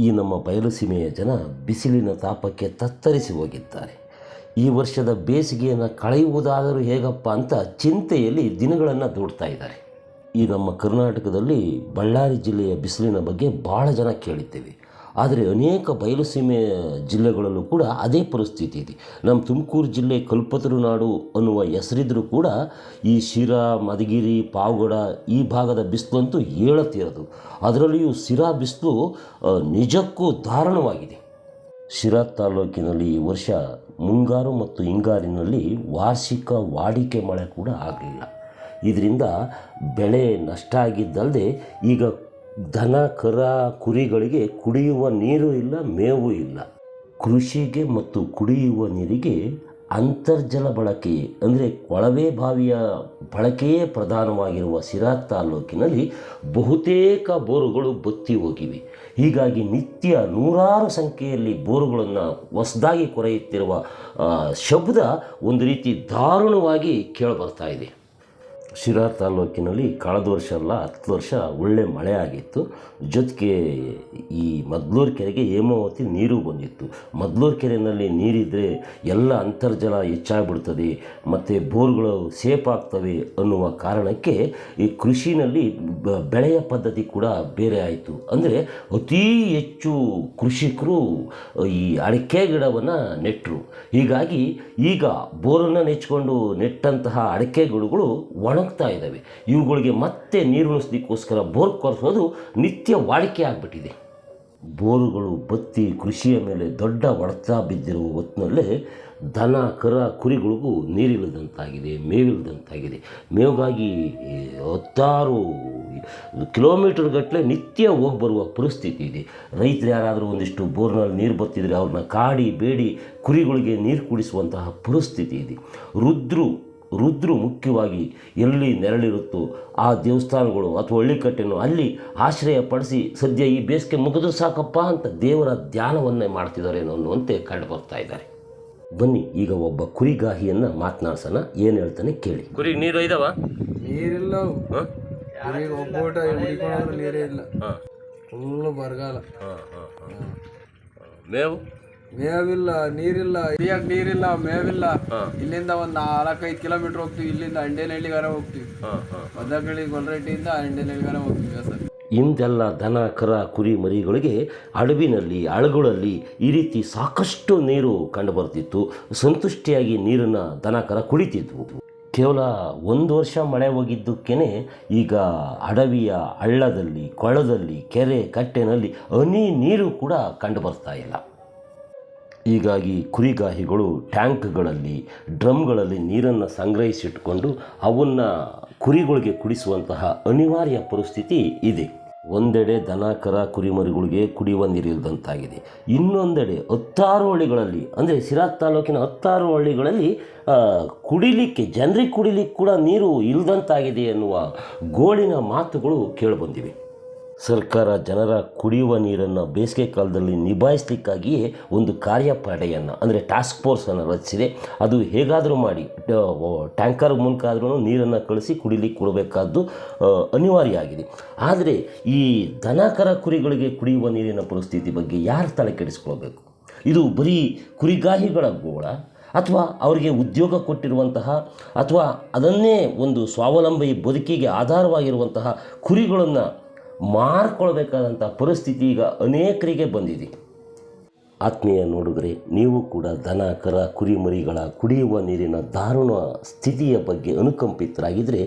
ಈ ನಮ್ಮ ಬಯಲುಸೀಮೆಯ ಜನ ಬಿಸಿಲಿನ ತಾಪಕ್ಕೆ ತತ್ತರಿಸಿ ಹೋಗಿದ್ದಾರೆ. ಈ ವರ್ಷದ ಬೇಸಿಗೆಯನ್ನು ಕಳೆಯುವುದಾದರೂ ಹೇಗಪ್ಪ ಅಂತ ಚಿಂತೆಯಲ್ಲಿ ದಿನಗಳನ್ನು ದೂಡ್ತಾ ಇದ್ದಾರೆ. ಈ ನಮ್ಮ ಕರ್ನಾಟಕದಲ್ಲಿ ಬಳ್ಳಾರಿ ಜಿಲ್ಲೆಯ ಬಿಸಿಲಿನ ಬಗ್ಗೆ ಭಾಳ ಜನ ಕೇಳಿದ್ದೇವೆ. ಆದರೆ ಅನೇಕ ಬಯಲುಸೀಮೆ ಜಿಲ್ಲೆಗಳಲ್ಲೂ ಕೂಡ ಅದೇ ಪರಿಸ್ಥಿತಿ ಇದೆ. ನಮ್ಮ ತುಮಕೂರು ಜಿಲ್ಲೆ ಕಲ್ಪತರು ನಾಡು ಅನ್ನುವ ಹೆಸರಿದ್ರೂ ಕೂಡ ಈ ಶಿರಾ, ಮಧುಗಿರಿ, ಪಾವಗಡ ಈ ಭಾಗದ ಬಿಸಿಲಂತೂ ಹೇಳತ್ತಿರೋದು ಅದರಲ್ಲಿಯೂ ಶಿರಾ ಬಿಸಿಲು ನಿಜಕ್ಕೂ ದಾರುಣವಾಗಿದೆ ಶಿರಾ ತಾಲೂಕಿನಲ್ಲಿ ಈ ವರ್ಷ ಮುಂಗಾರು ಮತ್ತು ಹಿಂಗಾರಿನಲ್ಲಿ ವಾರ್ಷಿಕ ವಾಡಿಕೆ ಮಳೆ ಕೂಡ ಆಗಲಿಲ್ಲ. ಇದರಿಂದ ಬೆಳೆ ನಷ್ಟ ಆಗಿದ್ದಲ್ಲದೆ ಈಗ ದನ, ಕರ, ಕುರಿಗಳಿಗೆ ಕುಡಿಯುವ ನೀರು ಇಲ್ಲ, ಮೇವು ಇಲ್ಲ. ಕೃಷಿಗೆ ಮತ್ತು ಕುಡಿಯುವ ನೀರಿಗೆ ಅಂತರ್ಜಲ ಬಳಕೆ, ಅಂದರೆ ಕೊಳವೆ ಬಾವಿಯ ಬಳಕೆಯೇ ಪ್ರಧಾನವಾಗಿರುವ ಸಿರಾ ತಾಲೂಕಿನಲ್ಲಿ ಬಹುತೇಕ ಬೋರುಗಳು ಬತ್ತಿ ಹೋಗಿವೆ. ಹೀಗಾಗಿ ನಿತ್ಯ ನೂರಾರು ಸಂಖ್ಯೆಯಲ್ಲಿ ಬೋರುಗಳನ್ನು ಹೊಸದಾಗಿ ಕೊರೆಯುತ್ತಿರುವ ಶಬ್ದ ಒಂದು ರೀತಿ ದಾರುಣವಾಗಿ ಕೇಳಬರ್ತಾ ಇದೆ. ಶಿರಾ ತಾಲೂಕಿನಲ್ಲಿ ಕಳೆದ ವರ್ಷ ಅಲ್ಲ, ಹತ್ತು ವರ್ಷ ಒಳ್ಳೆ ಮಳೆ ಆಗಿತ್ತು ಜೊತೆಗೆ ಈ ಮದ್ಲೂರು ಕೆರೆಗೆ ಹೇಮಾವತಿ ನೀರು ಬಂದಿತ್ತು. ಮದ್ಲೂರು ಕೆರೆಯಲ್ಲಿ ನೀರಿದ್ದರೆ ಎಲ್ಲ ಅಂತರ್ಜಲ ಹೆಚ್ಚಾಗ್ಬಿಡ್ತದೆ, ಮತ್ತು ಬೋರ್ಗಳು ಸೇಫ್ ಆಗ್ತವೆ ಅನ್ನುವ ಕಾರಣಕ್ಕೆ ಈ ಕೃಷಿನಲ್ಲಿ ಬೆಳೆಯ ಪದ್ಧತಿ ಕೂಡ ಬೇರೆ ಆಯಿತು. ಅಂದರೆ ಅತೀ ಹೆಚ್ಚು ಕೃಷಿಕರು ಈ ಅಡಿಕೆ ಗಿಡವನ್ನು ನೆಟ್ಟರು ಹೀಗಾಗಿ ಈಗ ಬೋರನ್ನು ನೆಚ್ಕೊಂಡು ನೆಟ್ಟಂತಹ ಅಡಿಕೆ ಗಿಡಗಳು ಒಣಗ್ತಾ ಇದ್ದಾವೆ. ಇವುಗಳಿಗೆ ಮತ್ತೆ ನೀರು ಉಣಿಸೋದಕ್ಕೋಸ್ಕರ ಬೋರ್ ಕೊರೆಸೋದು ನಿತ್ಯ ವಾಡಿಕೆ ಆಗಿಬಿಟ್ಟಿದೆ. ಬೋರುಗಳು, ಬತ್ತಿ, ಕೃಷಿಯ ಮೇಲೆ ದೊಡ್ಡ ಹೊಡೆತ ಬಿದ್ದಿರುವ ಹೊತ್ತಿನಲ್ಲೇ ದನ, ಕರ, ಕುರಿಗಳಿಗೂ ನೀರಿಲ್ಲದಂತಾಗಿದೆ, ಮೇವಿಲ್ಲದಂತಾಗಿದೆ. ಮೇವಿಗಾಗಿ ಹತ್ತಾರು ಕಿಲೋಮೀಟರ್ ಗಟ್ಟಲೆ ನಿತ್ಯ ಹೋಗಿ ಬರುವ ಪರಿಸ್ಥಿತಿ ಇದೆ. ರೈತರು ಯಾರಾದರೂ ಒಂದಿಷ್ಟು ಬೋರ್ನಲ್ಲಿ ನೀರು ಬತ್ತಿದ್ರೆ ಅವ್ರನ್ನ ಕಾಡಿ, ಬೇಡಿ, ಕುರಿಗಳಿಗೆ ನೀರು ಕುಡಿಸುವಂತಹ ಪರಿಸ್ಥಿತಿ ಇದೆ. ರುದ್ರು ರುದ್ರು ಮುಖ್ಯವಾಗಿ ಎಲ್ಲಿ ನೆರಳಿರುತ್ತೋ ಆ ದೇವಸ್ಥಾನಗಳು ಅಥವಾ ಹಳ್ಳಿಕಟ್ಟೆನೋ ಅಲ್ಲಿ ಆಶ್ರಯ ಪಡಿಸಿ ಸದ್ಯ ಈ ಬೇಸಿಗೆ ಮುಗಿದು ಸಾಕಪ್ಪ ಅಂತ ದೇವರ ಧ್ಯಾನವನ್ನೇ ಮಾಡ್ತಿದ್ದಾರೇನೋ ಅನ್ನುವಂತೆ ಕಂಡು ಬರ್ತಾ ಇದ್ದಾರೆ. ಬನ್ನಿ ಈಗ ಒಬ್ಬ ಕುರಿಗಾಹಿಯನ್ನು ಮಾತನಾಡ್ಸೋಣ. ಏನು ಹೇಳ್ತಾನೆ ಕೇಳಿ. ಕುರಿ ನೀರು ಇದಾವ ನೀರಿಲ್ಲ ನೀರೇ ಇಲ್ಲ. ಫುಲ್ಲು ಬರಗಾಲ. ಮೇವು? ಮೇವಿಲ್ಲ ನೀರಿಲ್ಲ ಕುಡಿಯಕ್ ನೀರಿಲ್ಲ ಮೇವಿಲ್ಲ. ಇಲ್ಲಿಂದ ಒಂದ್ ನಾಲ್ಕೈದು ಕಿಲೋಮೀಟರ್ ಹೋಗ್ತೀವಿ. ಇಲ್ಲಿಂದ ಅಂಡೇನಹಳ್ಳಿಗಾರ ಹೋಗ್ತೀವಿ. ಮದಗಳಿ ಗೊಲ್ರೆಡ್ಡಿಯಿಂದ ಅಂಡೇನಹಳ್ಳಿಗಾರ ಹೋಗ್ತೀವಿ ಸರ್. ಇಂದೆಲ್ಲ ದನ ಕರ ಕುರಿ ಮರಿಗಳಿಗೆ ಅಡವಿನಲ್ಲಿ ಅಳಗುಳಲ್ಲಿ ಈ ರೀತಿ ಸಾಕಷ್ಟು ನೀರು ಕಂಡುಬರ್ತಿತ್ತು ಸಂತುಷ್ಟಿಯಾಗಿ ನೀರನ್ನು ದನ ಕರ ಕುಡಿತಿದ್ವು. ಕೇವಲ ಒಂದು ವರ್ಷ ಮಳೆ ಹೋಗಿದ್ದಕ್ಕೇ ಈಗ ಅಡವಿಯ ಹಳ್ಳದಲ್ಲಿ ಕೊಳದಲ್ಲಿ ಕೆರೆ ಕಟ್ಟೆನಲ್ಲಿ ಹನಿ ನೀರು ಕೂಡ ಕಂಡುಬರ್ತಾ ಇಲ್ಲ. ಹೀಗಾಗಿ ಕುರಿಗಾಹಿಗಳು ಟ್ಯಾಂಕ್ಗಳಲ್ಲಿ, ಡ್ರಮ್ಗಳಲ್ಲಿ ನೀರನ್ನು ಸಂಗ್ರಹಿಸಿಟ್ಕೊಂಡು ಅವನ್ನು ಕುರಿಗಳಿಗೆ ಕುಡಿಸುವಂತಹ ಅನಿವಾರ್ಯ ಪರಿಸ್ಥಿತಿ ಇದೆ. ಒಂದೆಡೆ ದನ ಕರ ಕುರಿಮರಿಗಳಿಗೆ ಕುಡಿಯುವ ನೀರಿಲ್ಲದಂತಾಗಿದೆ ಇನ್ನೊಂದೆಡೆ ಹತ್ತಾರು ಹಳ್ಳಿಗಳಲ್ಲಿ, ಅಂದರೆ ಸಿರಾತ್ ತಾಲೂಕಿನ ಹತ್ತಾರು ಹಳ್ಳಿಗಳಲ್ಲಿ ಕುಡಿಲಿಕ್ಕೆ, ಜನರಿಗೆ ಕುಡಿಲಿಕ್ಕೆ ಕೂಡ ನೀರು ಇಲ್ಲದಂತಾಗಿದೆ ಎನ್ನುವ ಗೋಳಿನ ಮಾತುಗಳು ಕೇಳಿಬಂದಿವೆ. ಸರ್ಕಾರ ಜನರ ಕುಡಿಯುವ ನೀರನ್ನು ಬೇಸಿಗೆ ಕಾಲದಲ್ಲಿ ನಿಭಾಯಿಸಲಿಕ್ಕಾಗಿಯೇ ಒಂದು ಕಾರ್ಯಪಡೆಯನ್ನು, ಅಂದರೆ ಟಾಸ್ಕ್ ಫೋರ್ಸನ್ನು ರಚಿಸಿದೆ. ಅದು ಹೇಗಾದರೂ ಮಾಡಿ ಟ್ಯಾಂಕರ್ ಮೂಲಕ ಆದ್ರೂ ನೀರನ್ನು ಕಳಿಸಿ ಕುಡಿಲಿಕ್ಕೆ ಕೊಡಬೇಕಾದ್ದು ಅನಿವಾರ್ಯ ಆಗಿದೆ ಆದರೆ ಈ ದನಕರ ಕುರಿಗಳಿಗೆ ಕುಡಿಯುವ ನೀರಿನ ಪರಿಸ್ಥಿತಿ ಬಗ್ಗೆ ಯಾರು ತಲೆ ಕೆಡಿಸ್ಕೊಳ್ಬೇಕು? ಇದು ಬರೀ ಕುರಿಗಾಹಿಗಳ ಗೋಳ, ಅಥವಾ ಅವರಿಗೆ ಉದ್ಯೋಗ ಕೊಟ್ಟಿರುವಂತಹ, ಅಥವಾ ಅದನ್ನೇ ಒಂದು ಸ್ವಾವಲಂಬಿ ಬದುಕಿಗೆ ಆಧಾರವಾಗಿರುವಂತಹ ಕುರಿಗಳನ್ನು ಮಾರ್ಕೊಳ್ಬೇಕಾದಂಥ ಪರಿಸ್ಥಿತಿ ಈಗ ಅನೇಕರಿಗೆ ಬಂದಿದೆ. ಆತ್ಮೀಯ ನೋಡಿದರೆ ನೀವು ಕೂಡ ದನ, ಕರ, ಕುರಿಮರಿಗಳ ಕುಡಿಯುವ ನೀರಿನ ದಾರುಣ ಸ್ಥಿತಿಯ ಬಗ್ಗೆ ಅನುಕಂಪಿತರಾಗಿದ್ದರೆ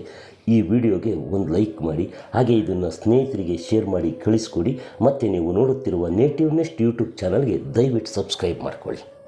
ಈ ವಿಡಿಯೋಗೆ ಒಂದು ಲೈಕ್ ಮಾಡಿ, ಹಾಗೆ ಇದನ್ನು ಸ್ನೇಹಿತರಿಗೆ ಶೇರ್ ಮಾಡಿ, ಕಳಿಸ್ಕೊಡಿ. ಮತ್ತು ನೀವು ನೋಡುತ್ತಿರುವ ನೇಟಿವ್ನೆಸ್ಟ್ ಯೂಟ್ಯೂಬ್ ಚಾನಲ್ಗೆ ದಯವಿಟ್ಟು ಸಬ್ಸ್ಕ್ರೈಬ್ ಮಾಡ್ಕೊಳ್ಳಿ.